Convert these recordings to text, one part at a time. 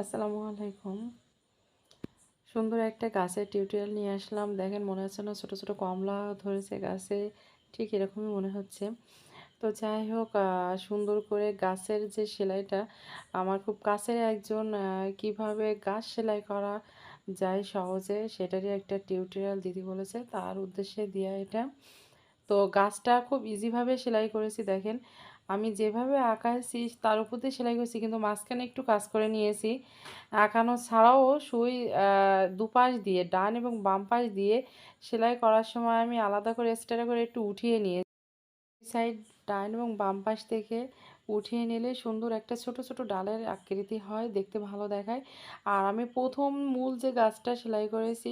আসসালামু আলাইকুম। সুন্দর একটা গাছের টিউটোরিয়াল নিয়ে আসলাম। দেখেন, মনে হচ্ছে না ছোটো ছোটো কমলা ধরেছে গাছে। ঠিক এরকমই মনে হচ্ছে। তো যাই হোক সুন্দর করে গাছের যে সেলাইটা, আমার খুব কাছের একজন কীভাবে গাছ সেলাই করা যায় সহজে, সেটারই একটা টিউটোরিয়াল দিদি বলেছে। তার উদ্দেশ্যে দেওয়া এটা। তো গাছটা খুব ইজিভাবে সেলাই করেছি, দেখেন। আমি যেভাবে আঁকাইছি, তার উপর দিয়ে সেলাই করেছি, কিন্তু মাঝখানে একটু কাজ করে নিয়েছি। আঁকানো ছাড়াও সুই দুপাশ দিয়ে, ডান এবং বাম পাশ দিয়ে সেলাই করার সময় আমি আলাদা করে এক্সট্রা করে একটু উঠিয়ে নিয়ে সাইড ডান এবং বাম পাশ থেকে উঠিয়ে নিলে সুন্দর একটা ছোট ছোট ডালের আকৃতি হয়, দেখতে ভালো দেখায়। আর আমি প্রথম মূল যে গাছটা সেলাই করেছি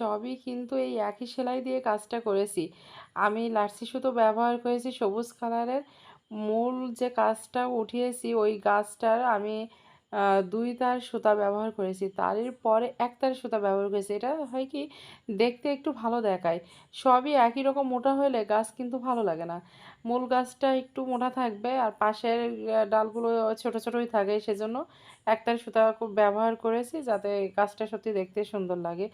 সবই কিন্তু এই একই সেলাই দিয়ে কাজটা করেছি। আমি লার্সি সুতো ব্যবহার করেছি সবুজ কালারের মূল যে গাছটা উঠিয়েছি ওই গাছটার আমি দুই তার সুতা ব্যবহার করেছি। তারের পরে এক তার সুতা ব্যবহার করেছি। এটা হয় কি, দেখতে একটু ভালো দেখায়। সবই একই রকম মোটা হলে গাছ কিন্তু ভালো লাগে না। মূল গাছটা একটু মোটা থাকবে আর পাশের ডালগুলো ছোট ছোটই থাকে। সেজন্য একতার সুতা ব্যবহার করেছি যাতে গাছটা সত্যি দেখতে সুন্দর লাগে।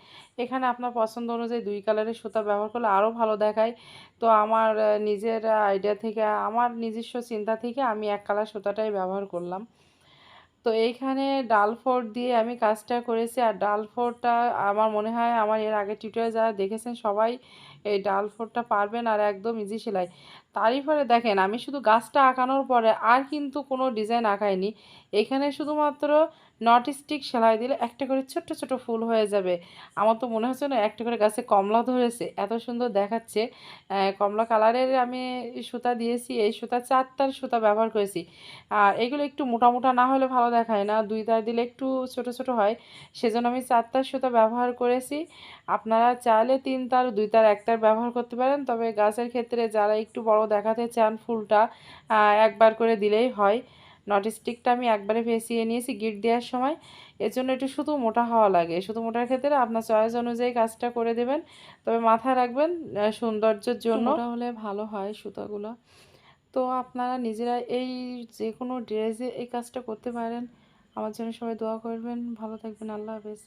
এখানে আপনার পছন্দ অনুযায়ী দুই কালারের সুতা ব্যবহার করলে আরও ভালো দেখায়। তো আমার নিজের আইডিয়া থেকে, আমার নিজস্ব চিন্তা থেকে আমি এক কালার সুতাটাই ব্যবহার করলাম। তো এইখানে ডাল ফোড় দিয়ে আমি কাজটা করেছি। আর ডাল ফোড়টা আমার মনে হয় আমার এর আগে টিউটোরিয়াল যারা দেখেছেন সবাই এই ডাল ফোড়টা পারবেন আর একদম ইজি সেলাই। তারই ফলে দেখেন আমি শুধু গাছটা আঁকানোর পরে আর কিন্তু কোনো ডিজাইন আঁকাইনি। এখানে শুধুমাত্র নট স্টিক সেলাই দিলে একটা করে ছোট্ট ছোট ফুল হয়ে যাবে। আমার তো মনে হচ্ছে না একটা করে গাছে কমলা ধরেছে। এত সুন্দর দেখাচ্ছে। কমলা কালারের আমি সুতা দিয়েছি। এই সুতা চারটার সুতা ব্যবহার করেছি। আর এগুলো একটু মোটা মোটা না হলে ভালো দেখায় না দুই তার দিলে একটু ছোট ছোট হয়। সেজন্য আমি চার তার সুতা ব্যবহার করেছি। আপনারা চাইলে তিন তার দুই তার এক তার ব্যবহার করতে পারেন। তবে গাছের ক্ষেত্রে যারা একটু বড় দেখাতে চান ফুলটা একবার করে দিলেই হয়। নট স্টিকটা আমি একবারে ফেসিয়ে নিয়েছি গিট দেওয়ার সময়। এর জন্য একটু শুধু মোটা হওয়া লাগে। শুধু মোটার ক্ষেত্রে আপনার চয়েস অনুযায়ী কাজটা করে দেবেন। তবে মাথায় রাখবেন সৌন্দর্যের জন্য। হলে ভালো হয় সুতাগুলো। তো আপনারা নিজেরা এই যে কোনো ড্রেসে এই কাজটা করতে পারেন। আমার জন্য সবাই দোয়া করবেন। ভালো থাকবেন। আল্লাহ হাফেজ।